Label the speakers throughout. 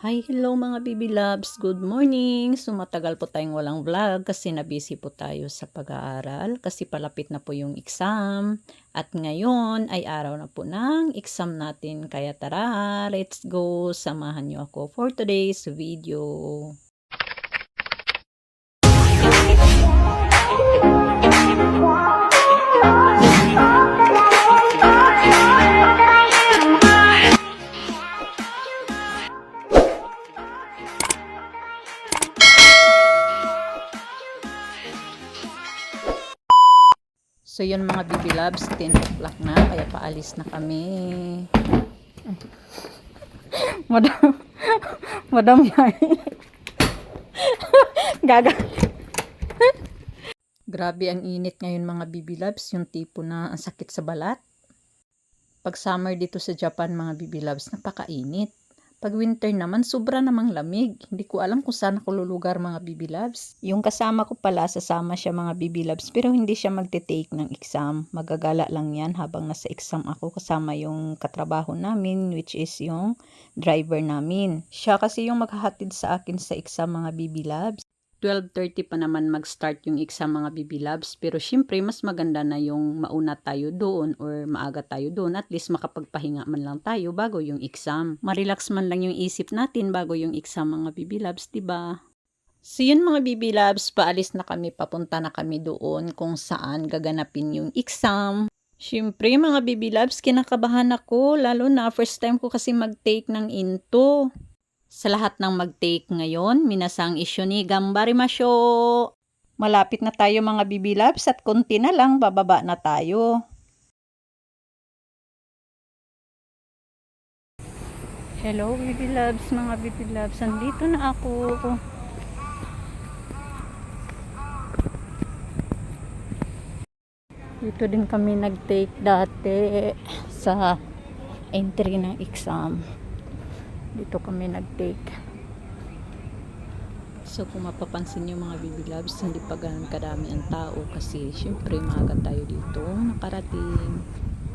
Speaker 1: Hi, hello mga baby loves. Good morning. So matagal po tayong walang vlog kasi nabisi po tayo sa pag-aaral kasi palapit na po yung exam. At ngayon ay araw na po ng exam natin. Kaya tara, let's go. Samahan niyo ako for today's video. So yun mga baby loves, 10 o'clock na, kaya paalis na kami. Madam, Madam yan. Gaga. Grabe ang init ngayon mga baby loves, yung tipo na ang sakit sa balat. Pag summer dito sa Japan mga baby loves, napakainit. Pag winter naman, sobra namang lamig. Hindi ko alam kung saan ako lulugar mga baby loves. Yung kasama ko pala, sasama siya mga baby loves, pero hindi siya magte-take ng exam. Magagala lang yan habang nasa exam ako kasama yung katrabaho namin, which is yung driver namin. Siya kasi yung maghahatid sa akin sa exam mga baby loves. 12.30 pa naman mag-start yung exam mga baby loves. Pero syempre, mas maganda na yung mauna tayo doon or maaga tayo doon. At least makapagpahinga man lang tayo bago yung exam. Marelax man lang yung isip natin bago yung exam mga loves, 'di ba? So yun mga baby loves, paalis na kami, papunta na kami doon kung saan gaganapin yung exam. Syempre mga baby loves, kinakabahan ako, lalo na first time ko kasi mag-take ng into. Sa lahat ng mag-take ngayon, minasang isyo ni Gambari Masyo. Malapit na tayo mga loves at konti na lang bababa na tayo. Hello loves, mga loves. Andito na ako. Dito din kami nag-take dati sa entry ng exam dito kami nag-take. So kung mapapansin nyo mga baby loves hindi pa ganun kadami ang tao kasi syempre maaga tayo dito nakarating.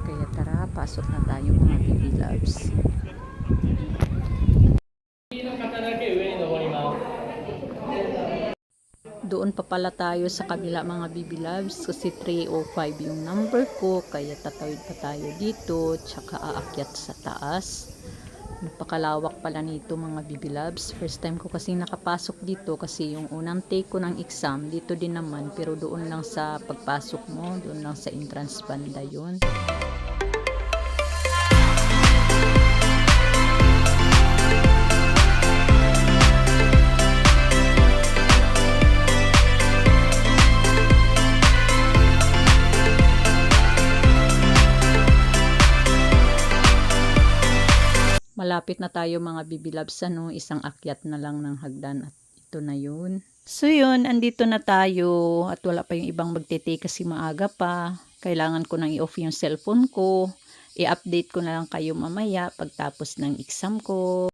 Speaker 1: Kaya tara pasok na tayo mga baby loves. Doon pa pala tayo sa kabila mga BB Loves kasi 305 yung number ko kaya tatawid pa tayo dito tsaka aakyat sa taas. Napakalawak pala nito mga loves. First time ko kasi nakapasok dito kasi yung unang take ko ng exam dito din naman pero doon lang sa pagpasok mo, doon lang sa entrance banda yun. Malapit na tayo mga loves ano, isang akyat na lang ng hagdan at ito na yun. So yun, andito na tayo at wala pa yung ibang magtitake kasi maaga pa. Kailangan ko nang i-off yung cellphone ko. I-update ko na lang kayo mamaya pagtapos ng exam ko.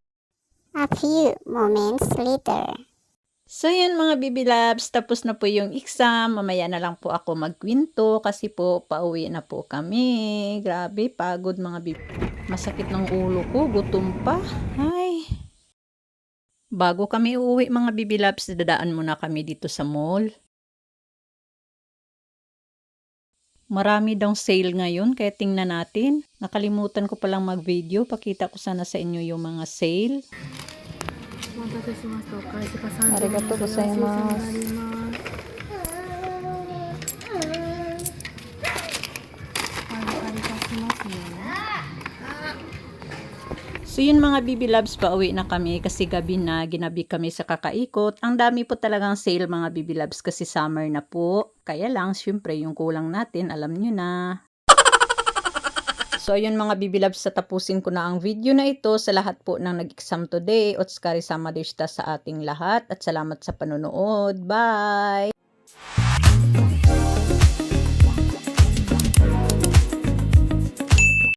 Speaker 2: A few moments later.
Speaker 1: So yun mga baby loves, tapos na po yung exam. Mamaya na lang po ako magkwinto kasi po pauwi na po kami. Grabe, pagod mga baby. Masakit ng ulo ko, gutom pa. Ay. Bago kami uuwi mga loves, dadaan muna kami dito sa mall. Marami daw sale ngayon, kaya tingnan natin. Nakalimutan ko palang mag-video. Pakita ko sana sa inyo yung mga sale.
Speaker 3: お待
Speaker 1: So yun mga baby loves, pauwi na kami kasi gabi na, ginabi kami sa kakaikot. Ang dami po talagang sale mga baby loves kasi summer na po. Kaya lang, syempre yung kulang natin, alam nyo na. So ayun mga baby loves, tapusin ko na ang video na ito sa lahat po ng nag-exam today. Otskari sama sa ating lahat at salamat sa panonood. Bye!